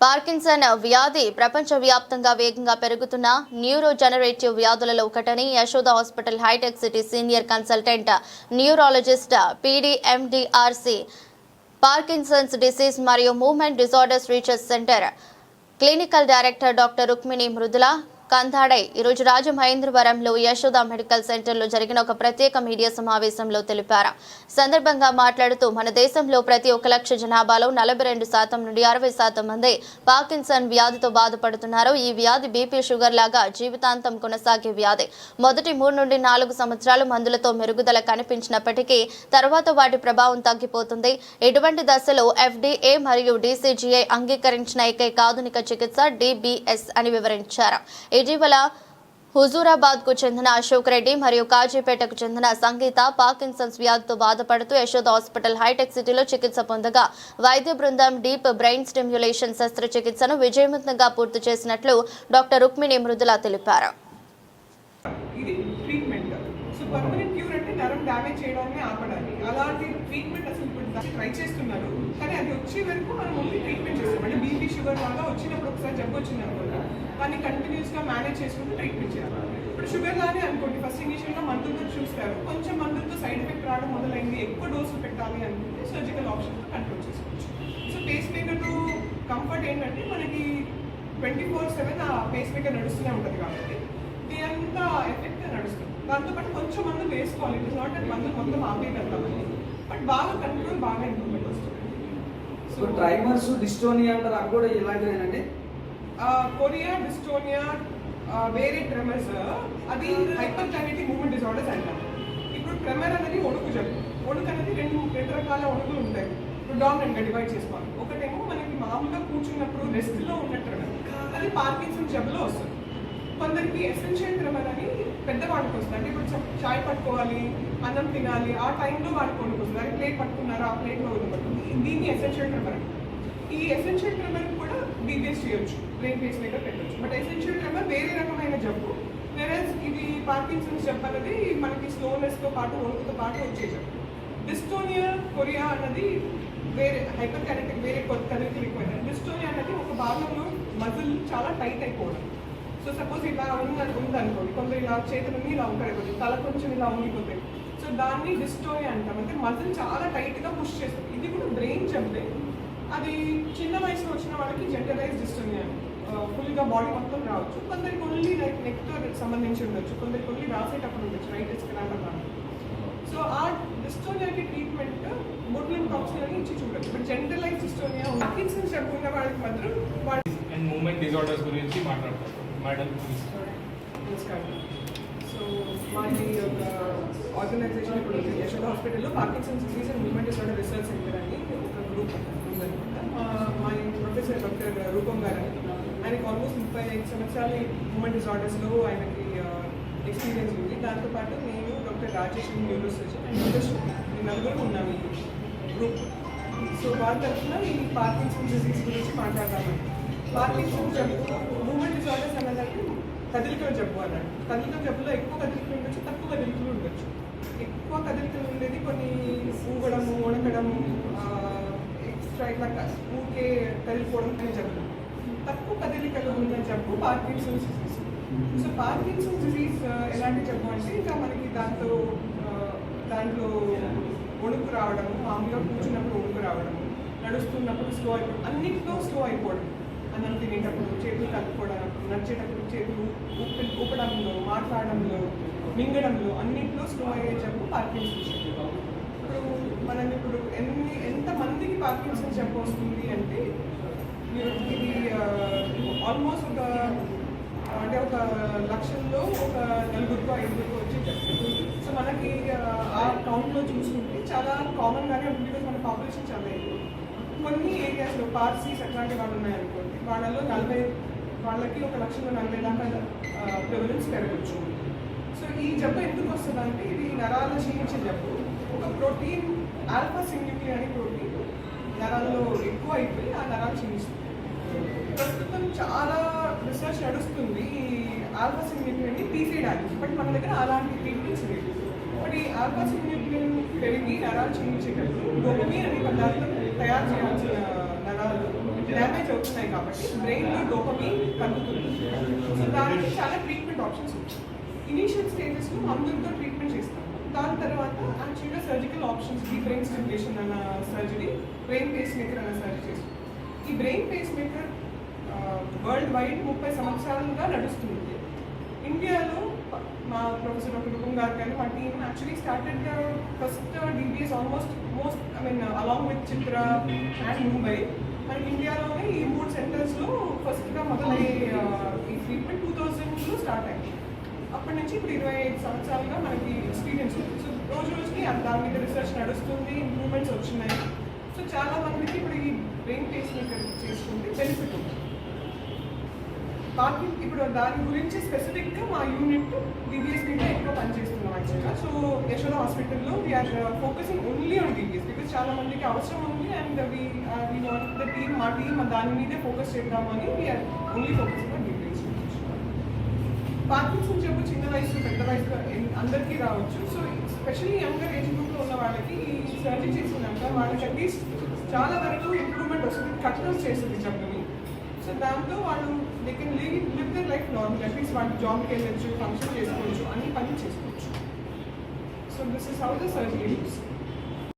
Parkinson వ్యాధి ప్రపంచవ్యాప్తంగా వేగంగా పెరుగుతున్న న్యూరో జనరేటివ్ వ్యాధులలో ఒకటని Yashoda hospital hitech City senior consultant neurologist PDMDRC Parkinson's disease మరియు movement disorders research centre clinical director doctor Rukmini Mrudula Kandadai ఈరోజు రాజమహేంద్రవరంలో యశోద మెడికల్ సెంటర్లో జరిగిన ఒక ప్రత్యేక మీడియా సమావేశంలో తెలిపారు. సందర్భంగా మాట్లాడుతూ మన దేశంలో ప్రతి ఒక్క లక్ష జనాభాలో నలభై రెండు శాతం నుండి అరవై శాతం మంది పాకిన్సన్ వ్యాధితో బాధపడుతున్నారు. ఈ వ్యాధి బీపీ షుగర్ లాగా జీవితాంతం కొనసాగే వ్యాధి. మొదటి మూడు నుండి నాలుగు సంవత్సరాలు మందులతో మెరుగుదల కనిపించినప్పటికీ తర్వాత వాటి ప్రభావం తగ్గిపోతుంది. ఇటువంటి దశలో ఎఫ్డీఏ మరియు డీసీజీఐ అంగీకరించిన ఏకైక ఆధునిక చికిత్స డిబిఎస్ అని వివరించారు. ఇటీవల హుజూరాబాద్కు చెందిన అశోక్ రెడ్డి మరియు కాజీపేటకు చెందిన సంగీత పార్కిన్సన్స్ వ్యాధితో బాధపడుతూ యశోద హాస్పిటల్ హైటెక్ సిటీలో చికిత్స పొందగా వైద్య బృందం డీప్ బ్రెయిన్ స్టిమ్యులేషన్ శస్త్రచికిత్సను విజయవంతంగా పూర్తి చేసినట్లు డాక్టర్ రుక్మిణి మృదుల తెలిపారు. ట్రై చేస్తున్నారు. వచ్చే వరకు మనం ఓన్లీ ట్రీట్మెంట్ చేస్తాం. అంటే బీపీ షుగర్ లాగా వచ్చినప్పుడు ఒకసారి జబ్బు వచ్చింది అనుకోండి దాన్ని కంటిన్యూస్గా మేనేజ్ చేసుకుంటూ ట్రీట్మెంట్ చేయాలి. ఇప్పుడు షుగర్ లానే అనుకోండి ఫస్ట్ ఇనిషియల్గా మందులతో చూస్తారు కొంచెం మందులతో సైడ్ ఎఫెక్ట్ రావడం మొదలైంది ఎక్కువ డోసు పెట్టాలి అనుకుంటే సర్జికల్ ఆప్షన్ కంట్రోల్ చేసుకోవచ్చు. సో పేస్ మేకర్తో కంఫర్ట్ ఏంటంటే మనకి ట్వంటీ ఫోర్ సెవెన్ ఆ పేస్ మేకర్ నడుస్తూనే ఉంటుంది కాబట్టి ఇది అంతా ఎఫెక్ట్ నడుస్తుంది. దాంతోపాటు కొంచెం మందులు వేసుకోవాలి. ఇట్ ఇస్ నాట్ దట్ మందులు మొత్తం ఆపేయగలుగుతామని బట్ బాగా కంట్రోల్ బాగా ఇంప్రూవ్మెంట్ వస్తుంది. సో డ్రైవర్స్ డిస్టోనియా అంటారు అవి కూడా ఇలాంటివేనండి కొరియా డిస్టోనియా వేరే ట్రెమర్స్ అది హైపర్ కైనెటిక్ మూమెంట్ డిజార్డర్స్ అంటారు. ఇప్పుడు ట్రెమర్ అనేది ఒడుకు జబ్బు. ఒడుకు అనేది రెండు రెండు రకాల ఒడుకులు ఉంటాయి. ఇప్పుడు డామినెంట్గా డివైడ్ చేసుకోవాలి. ఒకటేమో మనకి మామూలుగా కూర్చున్నప్పుడు రెస్ట్లో ఉన్న ట్రెమర్ అది పార్కిన్సన్ జబ్బులో వస్తుంది. కొందరికి ఎసెన్షియల్ ట్రెమర్ అని పెద్దవాళ్ళకి వస్తుంది అంటే ఇప్పుడు చాయ్ పట్టుకోవాలి అన్నం తినాలి ఆ టైంలో వాడికి వస్తుంది అది ప్లేట్ పట్టుకున్నారు? ఆ ప్లేట్లో వదిలిపడుతుంది దీన్ని ఎసెన్షియల్ ట్రెమర్ ఈ ఎసెన్షియల్ ట్రెమర్ కూడా బీబీఎస్ చేయొచ్చు. బ్రెయిన్ పేస్ మేకర్ పెట్టొచ్చు. బట్ ఎసెన్షియల్ ట్రెమర్ వేరే రకమైన జబ్బు. వెరస్ ఇది పార్కిన్సన్స్ జబ్బు అనేది మనకి స్లోనెస్తో పాటు వణుకుతో పాటు వచ్చే జబ్బు. డిస్టోనియా కొరియా అన్నది వేరే హైపర్ కనెక్టివ్ వేరే కొత్త కనెక్టివ్ ఎక్కువ డిస్టోనియా అన్నది ఒక భాగంలో మజిల్ చాలా టైట్ అయిపోవడం. సో సపోజ్ ఇలా ఉంది ఉందనుకోండి కొందరు ఇలా చేతులన్నీ ఇలా ఉంటారు కొంచెం తల కొంచెం ఇలా ఉండిపోతాయి సో దాన్ని డిస్టోనియా అంటాం. అంటే మజిల్ చాలా టైట్గా పుష్ చేస్తుంది. ఇది కూడా బ్రెయిన్ జబ్బే అది చిన్న వయసులో వచ్చిన వాళ్ళకి జెండరైజ్ అని ఫుల్గా బాడీ మొత్తం రావచ్చు. కొందరికి ఓన్లీ లైక్ నెక్తో సంబంధించి ఉండొచ్చు. కొందరికి ఓన్లీ రాసేటప్పుడు ఉండొచ్చు. రైట్ స్క్రాంబర్ సో ఆ డిస్టోనియాకి ట్రీట్మెంట్ బొట్లిన్ టాక్సిన్ ఇచ్చి చూడొచ్చు. బట్ జెండరైజ్ డిస్టోనియా పార్కిన్సన్స్ జబ్బు వాళ్ళకి మాత్రం మూమెంట్ డిజార్డర్స్ గురించి మాట్లాడతారు మేడం ప్లీజ్ నమస్కారం సో మాది ఒక ఆర్గనైజేషన్ ఇప్పుడు ఉంది. యశోద హాస్పిటల్లో Parkinson's disease and movement disorder research centre అని ఒక గ్రూప్ ఉందన్నమాట మా- మా ప్రొఫెసర్ డాక్టర్ రూపం గారు అని. ఆయనకి ఆల్మోస్ట్ ముప్పై ఐదు సంవత్సరాలు మూమెంట్ డిసార్డర్స్లో ఆయనకి ఎక్స్పీరియన్స్ ఉంది దాంతోపాటు నేను doctor Rajesh neurosurgeon and doctor Shruti. ఈ నలుగురు ఉన్నాము ఈ గ్రూప్ సో వాళ్ళ తరఫున ఈ పార్కిన్సన్ డిసీజ్ గురించి మాట్లాడతాము పార్కిన్సన్ జబ్బు మూమెంట్ డిజార్డర్స్ అన్నదంటే కదిలికలు జబ్బు అన్నాడు కదలికల జబ్బులో ఎక్కువ కదిలికలు ఉండొచ్చు తక్కువ కదిలికలు ఉండొచ్చు ఎక్కువ కదిలికలు ఉండేది కొన్ని ఊగడము వణకడము ఎక్స్ట్రా ఇట్లా ఊకే కదిలిపోవడం అనే జబ్బు తక్కువ కదిలికలు ఉన్న జబ్బు Parkinson's disease so Parkinson's disease ఎలాంటి జబ్బు అంటే ఇంకా మనకి దాంతో దాంట్లో వణుకు రావడము మామూలుగా కూర్చున్నప్పుడు వణుకు రావడము నడుస్తున్నప్పుడు స్లో అయిపోవడం అన్నింటిలో స్లో అయిపోవడం అన్నం తినేటప్పుడు చేతులు కలుపుకోవడం నడిచేటప్పుడు చేతులు ఊపి ఊపడంలో మాట్లాడడంలో మింగడంలో అన్నింటిలో స్లో అయ్యే జబ్బు పార్కిన్సన్స్ ఇప్పుడు మనం ఇప్పుడు ఎన్ని ఎంత మందికి పార్కిన్సన్స్ జబ్బు వస్తుంది అంటే మీరు ఇది ఆల్మోస్ట్ ఒక అంటే ఒక లక్షల్లో ఒక నలుగురికో ఐదుగురికో వచ్చి సో మనకి ఆ, కౌంట్లో చూసుకుంటే చాలా కామన్గానే ఉంటుంది because మన పాపులేషన్ చాలా ఎక్కువ. కొన్ని ఏరియాస్లో పార్సీస్ అట్లాంటి వాళ్ళు ఉన్నాయనుకోండి వాళ్ళలో నలభై వాళ్ళకి ఒక లక్షలో నలభై దాకా ప్రివలెన్స్ పెరగచ్చు. సో ఈ జబ్బు ఎందుకు వస్తుంది అంటే ఇది నరాలు క్షీణించే జబ్బు. ఒక ప్రోటీన్ ఆల్ఫా సింగ్యూక్లీ అనే ప్రోటీన్ నరాల్లో ఎక్కువ అయిపోయి ఆ నరాలు క్షీణిస్తుంది ప్రస్తుతం చాలా రీసెర్చ్ నడుస్తుంది ఈ ఆల్ఫా సింగ్యూక్లిని తీసేయడానికి బట్ మన దగ్గర అలాంటి ట్రీట్మెంట్స్ లేదు బట్ ఈ ఆల్ఫా సింగ్యూక్లిన్ పెరిగి నరాలు క్షీణించేటప్పుడు డోపమీన్ అనే పదార్థం తయారు చేయాల్సిన నరాలు డ్యామేజ్ అవుతున్నాయి కాబట్టి బ్రెయిన్లో లో తగ్గుతుంది సో దానికి చాలా ట్రీట్మెంట్ ఆప్షన్స్ ఉంటాయి. ఇనీషియల్ స్టేజెస్లో మందులతో ట్రీట్మెంట్ చేస్తాం. దాని తర్వాత యాక్చువల్గా సర్జికల్ ఆప్షన్స్ ఈ బ్రెయిన్ స్టిమ్యులేషన్ అన్న సర్జరీ బ్రెయిన్ పేస్ మేకర్ అన్న సర్జరీ చేస్తాం. ఈ brain pacemaker worldwide ముప్పై సంవత్సరాలుగా నడుస్తుంది. ఇండియాలో మా ప్రొఫెసర్ డాక్టర్ రూపం గారు కానీ మా team actually started first DBS almost most I mean along with Chitra and Mumbai మనకి ఇండియాలోనే ఈ మూడు సెంటర్స్లో ఫస్ట్గా మొదలయ్యే ఈ ట్రీట్మెంట్ టూ థౌజండ్లో స్టార్ట్ అయింది అప్పటి నుంచి ఇప్పుడు ఇరవై ఐదు సంవత్సరాలుగా మనకి ఎక్స్పీరియన్స్ ఉంది. సో రోజు రోజుకి దాని మీద రీసెర్చ్ నడుస్తుంది ఇంప్రూవ్మెంట్స్ వచ్చినాయి. సో చాలా మందికి ఇప్పుడు ఈ బ్రెయిన్ పేస్ చేసుకుంటే బెనిఫిట్ ఉంది బాకీ ఇప్పుడు దాని గురించి స్పెసిఫిక్గా మా యూనిట్ డిబిఎస్ మీద ఎక్కువ పనిచేస్తున్నాం యాక్చువల్గా సో యశోద హాస్పిటల్లో we're focusing only on DBS because చాలా మందికి అవసరం ఉంది and we we want the team మా టీమ్ దాని మీదే ఫోకస్ చేద్దామని we're only focusing on DBS Parkinson జబ్బు చిన్న వయసు పెద్ద వయసు అందరికీ రావచ్చు. సో స్పెషల్లీ యంగర్ ఏజ్ గ్రూప్లో ఉన్న వాళ్ళకి ఈ సర్జరీ చేసినాక వాళ్ళకి అట్లీస్ట్ చాలా వరకు ఇంప్రూవ్మెంట్ వస్తుంది. కట్ చేస్తుంది జబ్బుని. సో దాంతో వాళ్ళు they can live live their life normal at least వాళ్ళు జాబ్కి వెళ్ళొచ్చు ఫంక్షన్ చేసుకోవచ్చు అన్ని పని చేసుకోవచ్చు. So this is how the surgery